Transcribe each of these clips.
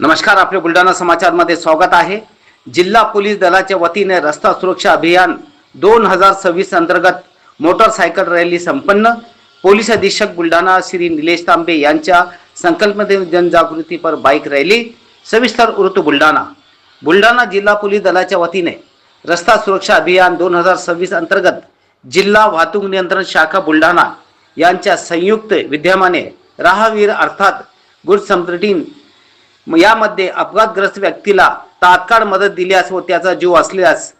नमस्कार आपले बुलढाणा समाचारमध्ये स्वागत आहे. जिल्हा पोलीस दलाच्या वतीने रस्ता सुरक्षा अभियान दोन हजार सव्वीस अंतर्गत मोटरसायकल रॅली संपन्न. पोलीस अधीक्षक बुलढाणा श्री निलेश तांबे यांच्या संकल्पने जनजागृतीपर बाईक रॅली. सविस्तर ऋतू बुलढाणा. बुलढाणा जिल्हा पोलीस दलाच्या वतीने रस्ता सुरक्षा अभियान दोन हजार सव्वीस अंतर्गत जिल्हा वाहतूक नियंत्रण शाखा बुलढाणा यांच्या संयुक्त विद्यमाने राहवीर अर्थात गुड समृद्धीन यामध्ये अपघातग्रस्त व्यक्तीला तात्काळ मदत दिल्यास व त्याचा जीव असल्यास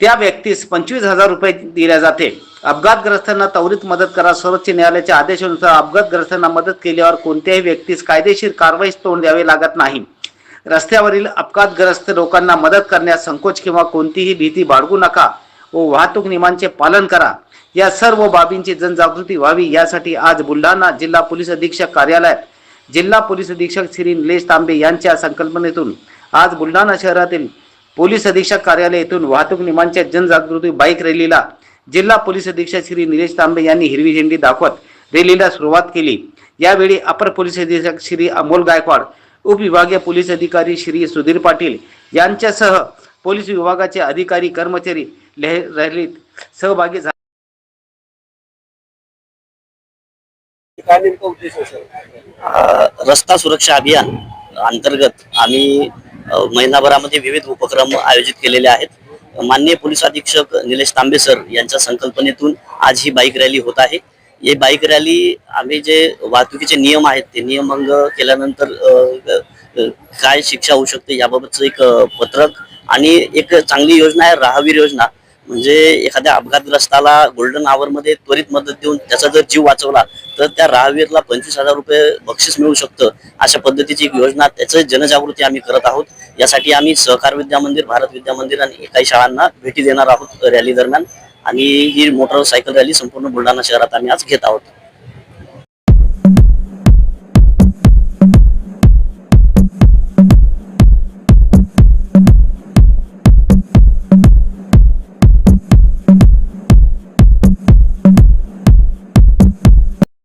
त्या व्यक्तीस पंचवीस हजार रुपये दिल्या जाते. अपघातग्रस्तांना त्वरित मदत करा. सर्वोच्च न्यायालयाच्या आदेशानुसार अपघातग्रस्तांना मदत केल्यावर कोणत्याही व्यक्तीस कायदेशीर कारवाईस तोंड द्यावे लागत नाही. रस्त्यावरील अपघातग्रस्त लोकांना मदत करण्यास संकोच किंवा कोणतीही भीती बाळगू नका व वाहतूक नियमांचे पालन करा. या सर्व बाबींची जनजागृती व्हावी. यासाठी आज बुलढाणा जिल्हा पोलीस अधीक्षक कार्यालयात जिल्हा पोलीस अधीक्षक श्री निलेश तांबे यांच्या संकल्पनेतून आज बुलढाणा शहरातील पोलीस अधीक्षक कार्यालय येथून वाहतूक नियमांच्या जनजागृती बाईक रॅलीला जिल्हा पोलीस अधीक्षक श्री निलेश तांबे यांनी हिरवी झेंडी दाखवत रॅलीला सुरुवात केली. यावेळी अपर पोलीस अधीक्षक श्री अमोल गायकवाड उपविभागीय पोलीस अधिकारी श्री सुधीर पाटील यांच्यासह पोलीस विभागाचे अधिकारी कर्मचारी रॅलीत सहभागी झाले. काय नेमका उद्देश अ, रस्ता सुरक्षा अभियान अंतर्गत आम्ही अ, महिनाभरामध्ये विविध उपक्रम आयोजित केलेले आहेत. माननीय पोलीस अधीक्षक निलेश तांबे सर यांच्या संकल्पनेतून आज ही बाईक रॅली होत आहे. ही बाईक रॅली आम्ही जे वाहतुकीचे नियम आहेत ते नियमभंग केल्यानंतर अ, अ, काय शिक्षा होऊ शकते याबाबतचं एक अ, पत्रक आणि एक चांगली योजना आहे राहवीर योजना. म्हणजे एखाद्या अपघातग्रस्ताला गोल्डन आवर मध्ये त्वरित मदत देऊन त्याचा जर जीव वाचवला तर त्या राहवीरला पंचवीस हजार रुपये बक्षीस मिळू शकतं अशा पद्धतीची एक योजना त्याचं जनजागृती आम्ही करत आहोत. यासाठी आम्ही सहकार विद्या मंदिर भारत विद्या मंदिर आणि काही शाळांना भेटी देणार आहोत रॅली दरम्यान. आणि ही मोटरसायकल रॅली संपूर्ण बुलढाणा शहरात आम्ही आज घेत आहोत.